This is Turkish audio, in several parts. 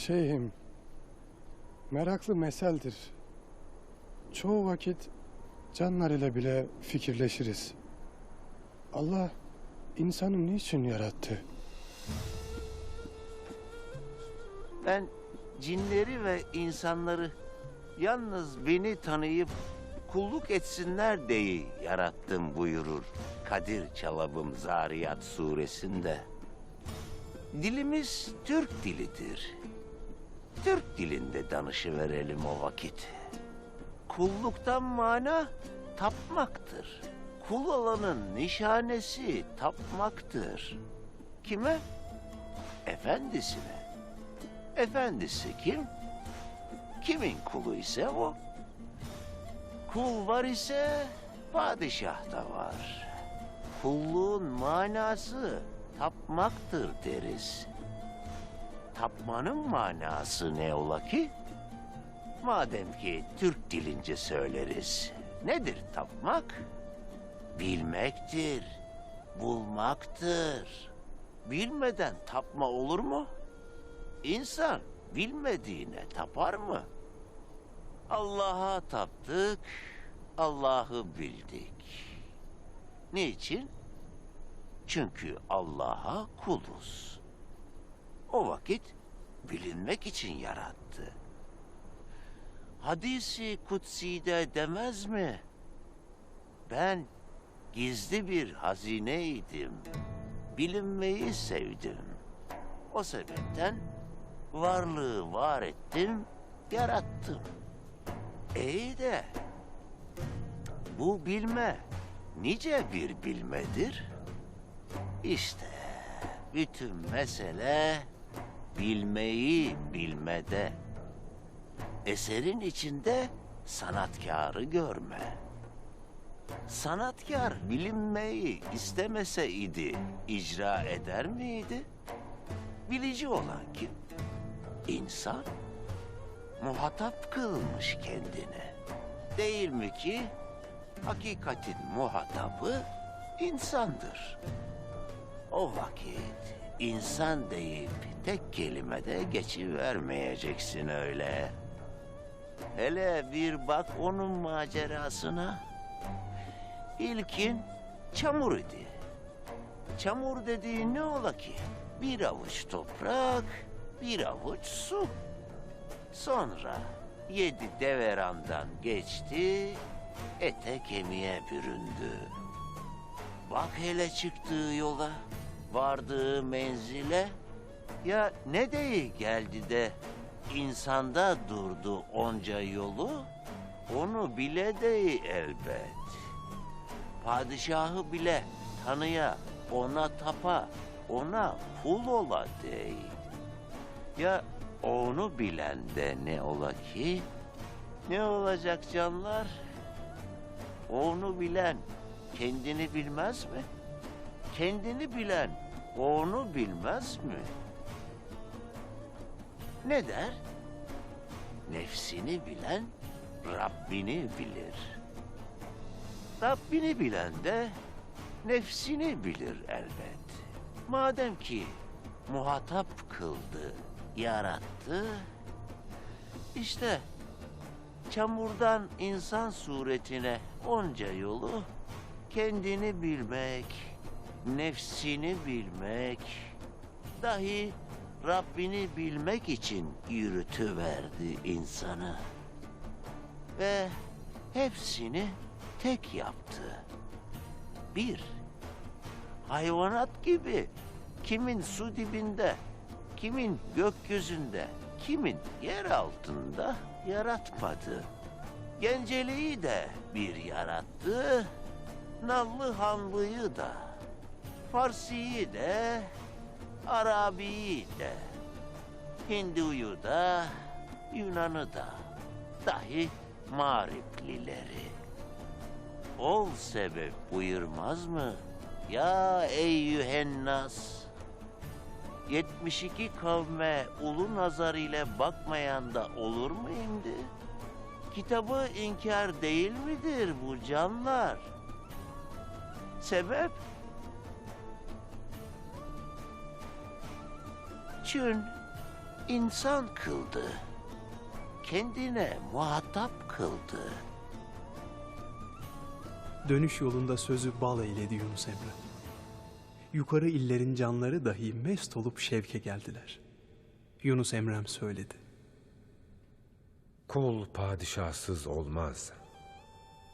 Şeyhim, meraklı meseldir. Çoğu vakit canlar ile bile fikirleşiriz. Allah insanı niçin yarattı? Ben cinleri ve insanları yalnız beni tanıyıp kulluk etsinler diye yarattım buyurur Kadir Çalabım Zariyat suresinde. Dilimiz Türk dilidir. Türk dilinde danışıverelim o vakit. Kulluktan mana tapmaktır. Kul olanın nişanesi tapmaktır. Kime? Efendisine. Efendisi kim? Kimin kulu ise o. Kul var ise padişah da var. Kulluğun manası tapmaktır deriz. Tapmanın manası ne ola ki? Madem ki Türk dilince söyleriz. Nedir tapmak? Bilmektir, bulmaktır. Bilmeden tapma olur mu? İnsan bilmediğine tapar mı? Allah'a taptık, Allah'ı bildik. Niçin? Çünkü Allah'a kuluz. O vakit bilinmek için yarattı. Hadisi kutsi'de demez mi? Ben gizli bir hazineydim. Bilinmeyi sevdim. O sebepten varlığı var ettim, yarattım. İyi de bu bilme nice bir bilmedir? İşte bütün mesele bilmeyi bilmede. Eserin içinde sanatkarı görme. Sanatkar bilinmeyi istemeseydi icra eder miydi? Bilici olan kim? İnsan muhatap kılmış kendine. Değil mi ki hakikatin muhatabı insandır. O vakit insan deyip tek kelimede geçivermeyeceksin öyle. Hele bir bak onun macerasına. İlkin çamur idi. Çamur dediğin ne ola ki? Bir avuç toprak, bir avuç su. Sonra yedi deverandan geçti, ete kemiğe büründü. Bak hele çıktığı yola, vardığı menzile. Ya ne deyi geldi de insanda durdu onca yolu? Onu bile deyi elbet. Padişahı bile tanıya, ona tapa, ona kul ola dey. Ya onu bilen de ne ola ki? Ne olacak canlar? Onu bilen kendini bilmez mi? Kendini bilen onu bilmez mi? Ne der? Nefsini bilen Rabbini bilir. Rabbini bilen de nefsini bilir elbet. Madem ki muhatap kıldı, yarattı, işte çamurdan insan suretine onca yolu kendini bilmek, nefsini bilmek, dahi Rabbini bilmek için yürütüverdi insanı. Ve hepsini tek yaptı. Bir, hayvanat gibi kimin su dibinde, kimin gökyüzünde, kimin yer altında yaratmadı. Genceliği de bir yarattı, Nallı Hanlı'yı da, Farsi'yi de, Arabi'yi de, Hindu'yu da, Yunan'ı da, dahi Mağriplileri. Ol sebep buyurmaz mı? Ya eyyühennas. 72 kavme ulu nazar ile bakmayan da olur mu indi? Kitabı inkar değil midir bu canlar? Sebep? Çün insan kıldı. Kendine muhatap kıldı. Dönüş yolunda sözü bal eyledi Yunus Emre. Yukarı illerin canları dahi mest olup şevke geldiler. Yunus Emrem söyledi. Kul padişahsız olmaz.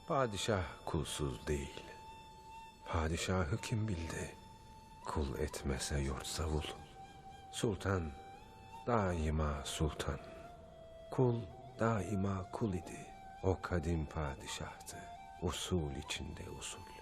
Padişah kulsuz değil. Padişahı kim bildi? Kul etmese yurt savul. Sultan daima sultan. Kul daima kul idi. O kadim padişahtı. Usul içinde usul.